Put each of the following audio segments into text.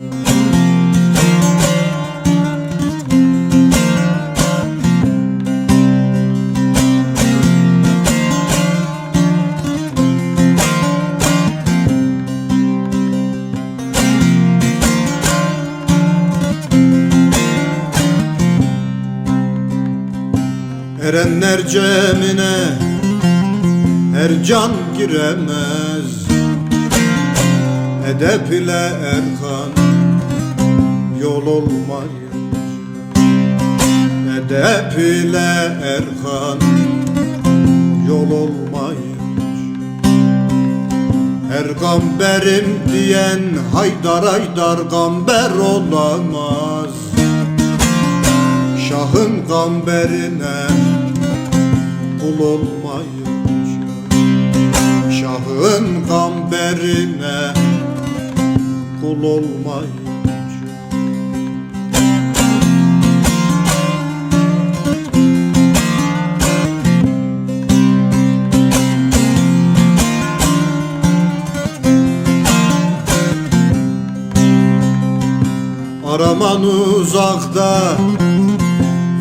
Erenler cemine her can giremez. Edep ile Erkan yol olmayınca Edep ile Erkan yol olmayınca Her gamberim diyen haydar haydar gamber olamaz. Şahın gamberine kul olmayınca Şahın gamberine kul olmayınca Araman uzakta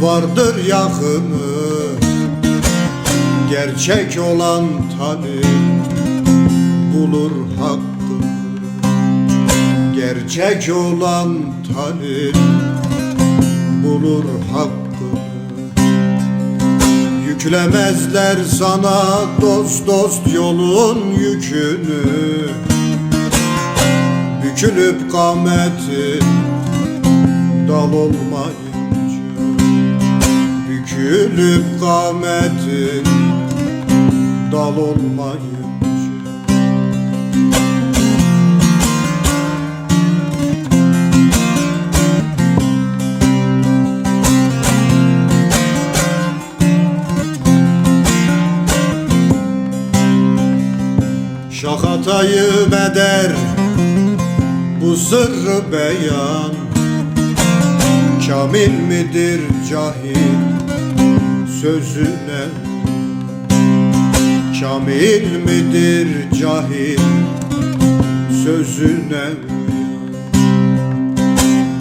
vardır yakını. Gerçek olan tanı bulur hakkını Gerçek olan tanı bulur hakkını Yüklemezler sana dost dost yolun yükünü. Bükülüp kametin dal olmayınca Bükülüp kametin dal olmayınca Şakatayı beder bu sırrı beyan Kamil midir cahil sözüne? Kamil midir cahil sözüne?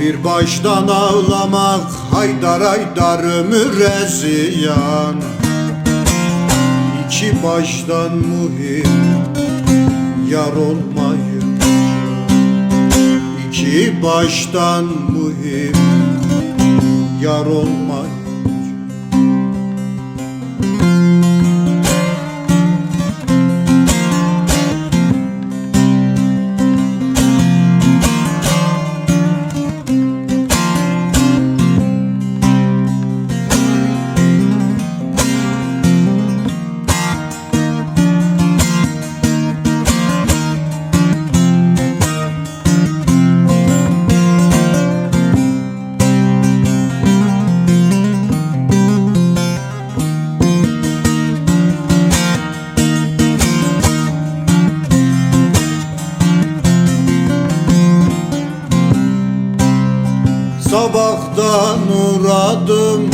Bir baştan ağlamak haydar haydar ömüre ziyan İki baştan muhim yar olmayınca İki baştan muhim yar olmayınca uğradım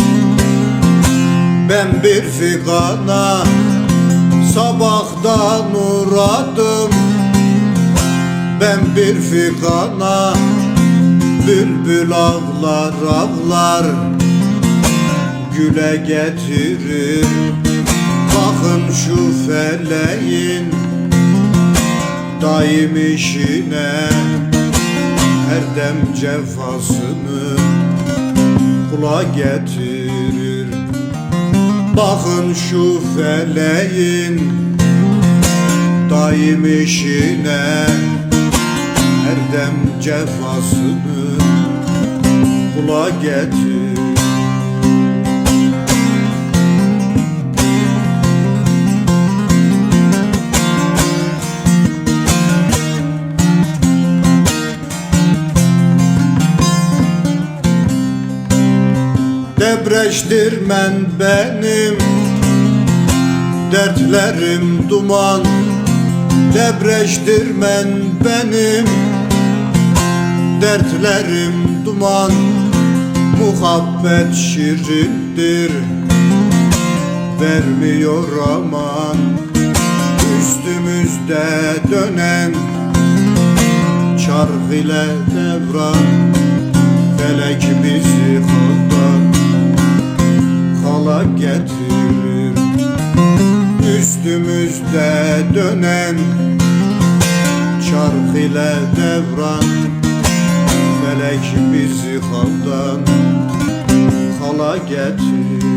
ben bir figana Sabahtan uğradım. Ben bir figana Bülbül ağlar ağlar. Güle getirir Bakın şu feleğin. Daim işine her dem cefasını kula getirir. Bakın şu feleğin daim işine Her dem cefasını kula getirir Debreştirmen benim. Dertlerim duman. Debreştirmen benim. Dertlerim duman. Muhabbet şirindir. Vermiyor aman. Üstümüzde dönen. Çark ile devran. Felek bizi haldan Hala getirir. Üstümüzde dönen Çark ile devran Felek bizi haldan Hala getirir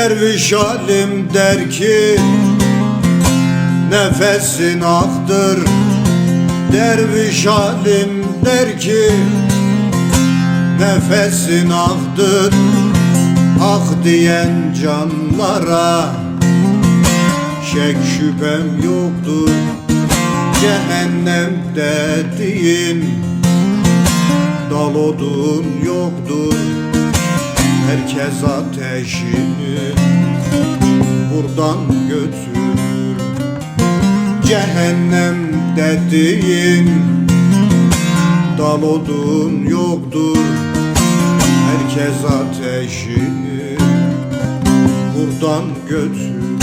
Derviş alim der ki Nefesin aktır. Derviş alim der ki Nefesin aktır. Hak diyen canlara Şek şüphem yoktur. Cehennem dediğin Dal odun yoktur Herkes ateşini buradan götürür. Cehennem dediğin dal odun yoktur. Herkes ateşini buradan götürür